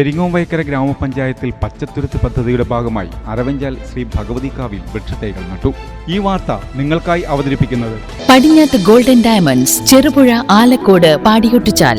പെരിങ്ങോംവയക്കര ഗ്രാമപഞ്ചായത്തിൽ പച്ചത്തുരുത്ത് പദ്ധതിയുടെ ഭാഗമായി അരവഞ്ചാൽ ശ്രീ ഭഗവതി കാവിൽ വൃക്ഷത്തൈകൾ നട്ടു. ഈ വാർത്ത നിങ്ങൾക്കായി അവതരിപ്പിക്കുന്നത് പടിഞ്ഞാത്ത് ഗോൾഡൻ ഡയമണ്ട്സ് ചെറുപുഴ ആലക്കോട് പാടിയൊട്ടിച്ചാൽ.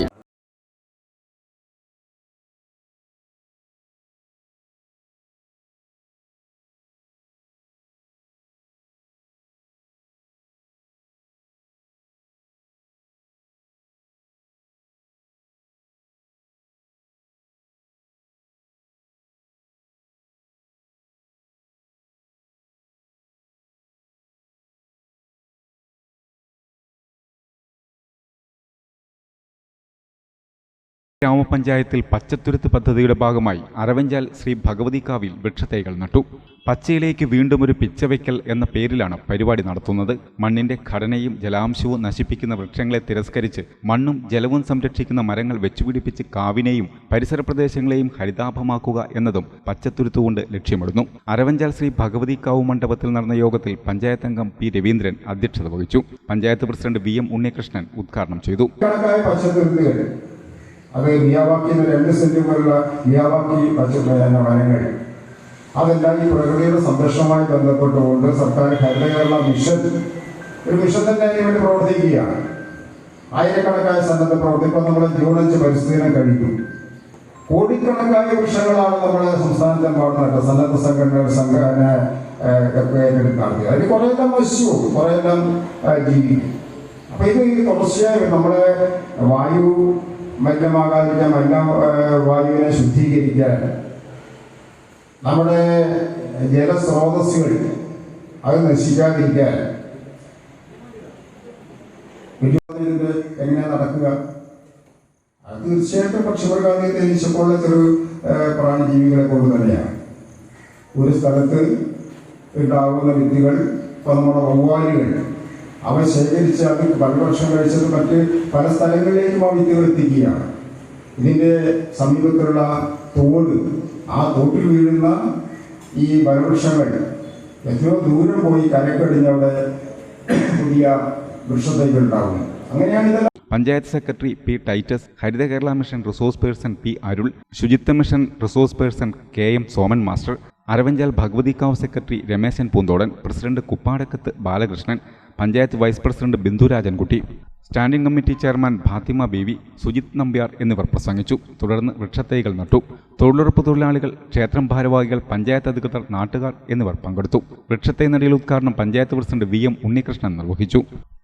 ഗ്രാമപഞ്ചായത്തിൽ പച്ചത്തുരുത്ത് പദ്ധതിയുടെ ഭാഗമായി അരവഞ്ചാൽ ശ്രീ ഭഗവതിക്കാവിൽ വൃക്ഷത്തൈകൾ നട്ടു. പച്ചയിലേക്ക് വീണ്ടും ഒരു പിച്ചവയ്ക്കൽ എന്ന പേരിലാണ് പരിപാടി നടത്തുന്നത്. മണ്ണിന്റെ ഘടനയും ജലാംശവും നശിപ്പിക്കുന്ന വൃക്ഷങ്ങളെ തിരസ്കരിച്ച് മണ്ണും ജലവും സംരക്ഷിക്കുന്ന മരങ്ങൾ വെച്ചുപിടിപ്പിച്ച് കാവിനെയും പരിസര പ്രദേശങ്ങളെയും ഹരിതാഭമാക്കുക എന്നതും പച്ചത്തുരുത്തുകൊണ്ട് ലക്ഷ്യമിടുന്നു. അരവഞ്ചാൽ ശ്രീ ഭഗവതിക്കാവ് മണ്ഡപത്തിൽ നടന്ന യോഗത്തിൽ പഞ്ചായത്ത് അംഗം പി രവീന്ദ്രൻ അധ്യക്ഷത വഹിച്ചു. Panchayat president V M Unnikrishnan ഉദ്ഘാടനം ചെയ്തു. അത് മിയാവാക്കിന്ന് രണ്ട് സെന്റ് പോലുള്ള മിയാവാക്കി പച്ച പിന്നെ വനങ്ങൾ അതെല്ലാം ഈ പ്രകൃതിയുടെ സംരക്ഷണവുമായി ബന്ധപ്പെട്ടുകൊണ്ട് സർക്കാർ ഹരിത കേരള മിഷൻ ഒരു മിഷൻ തന്നെ അതിന് വേണ്ടി പ്രവർത്തിക്കുകയാണ്. ആയിരക്കണക്കായ സന്നദ്ധ പ്രവർത്തി ഇപ്പം നമ്മൾ അഞ്ച് പരിസ്ഥിതി കഴിഞ്ഞു കോടിക്കണക്കായ വൃക്ഷങ്ങളാണ് നമ്മുടെ സംസ്ഥാനത്തെ നട്ടത് സന്നദ്ധ സംഘടന ഏറ്റെടുത്ത് നടത്തിയത്. വശിച്ചു കുറേയെല്ലാം നശിച്ചു കുറേയെല്ലാം ജീവിക്കും. അപ്പൊ ഇത് തുടർച്ചയായി നമ്മുടെ വായു മലിനമാകാതിരിക്കാൻ മലിന വായുവിനെ ശുദ്ധീകരിക്കാൻ. നമ്മുടെ ജലസ്രോതസ്സുകൾ അത് നശിക്കാതിരിക്കാൻ. എങ്ങനെ നടക്കുക? അത് തീർച്ചയായിട്ടും പക്ഷിമൃഗാദിയെ തേനീച്ചപ്പോലുള്ള ചെറു പ്രാണിജീവികളെ കൊണ്ട് തന്നെയാണ്. ഒരു സ്ഥലത്ത് ഉണ്ടാകുന്ന വിദ്യകൾ ഇപ്പൊ നമ്മുടെ വവ്വാലുകൾ അവ ശേഖരിച്ച് അത് ഭരണപക്ഷം കഴിച്ചത് മറ്റ് പല സ്ഥലങ്ങളിലേക്കും ആ വിത്തുകൾ എത്തിക്കുകയാണ് സമീപത്തുള്ള തോട് ആ തോട്ടിൽ വീഴുന്ന ഈ ഫലവൃക്ഷങ്ങൾ എത്രയോ ദൂരം പോയി കരക്കടിഞ്ഞ് അവിടെ പുതിയ വൃക്ഷത്തൈകൾ ഉണ്ടാകുന്നു അങ്ങനെയാണ് panchayat secretary P Titus Haritha Kerala mission resource person P Arul Suchitwa mission resource person K M Soman master Aravanchal കാവ് secretary Rameshan Poonthodan president Kuppadakkath Balakrishnan panchayat vice president Bindurajankutty standing committee chairman Fathima Beevi Sujith Nambiar എന്നിവർ പ്രസംഗിച്ചു. തുടർന്ന് വൃക്ഷത്തൈകൾ നട്ടു. തൊഴിലുറപ്പ് തൊഴിലാളികൾ ക്ഷേത്രം ഭാരവാഹികൾ പഞ്ചായത്ത് അധികൃതർ നാട്ടുകാർ എന്നിവർ പങ്കെടുത്തു. വൃക്ഷത്തൈ നടീൽ ഉദ്ഘാടനം panchayat president V M Unnikrishnan നിർവഹിച്ചു.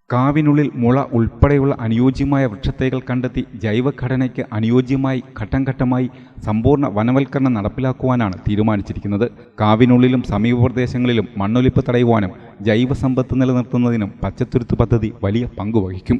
കാവിനുള്ളിൽ മുള ഉൾപ്പെടെയുള്ള അനുയോജ്യമായ വൃക്ഷത്തൈകൾ കണ്ടെത്തി ജൈവഘടനയ്ക്ക് അനുയോജ്യമായി ഘട്ടം ഘട്ടമായി സമ്പൂർണ വനവൽക്കരണം നടപ്പിലാക്കുവാനാണ് തീരുമാനിച്ചിരിക്കുന്നത്. കാവിനുള്ളിലും സമീപ പ്രദേശങ്ങളിലും മണ്ണൊലിപ്പ് തടയുവാനും ജൈവസമ്പത്ത് നിലനിർത്തുന്നതിനും പച്ചത്തുരുത്ത് പദ്ധതി വലിയ പങ്കുവഹിക്കും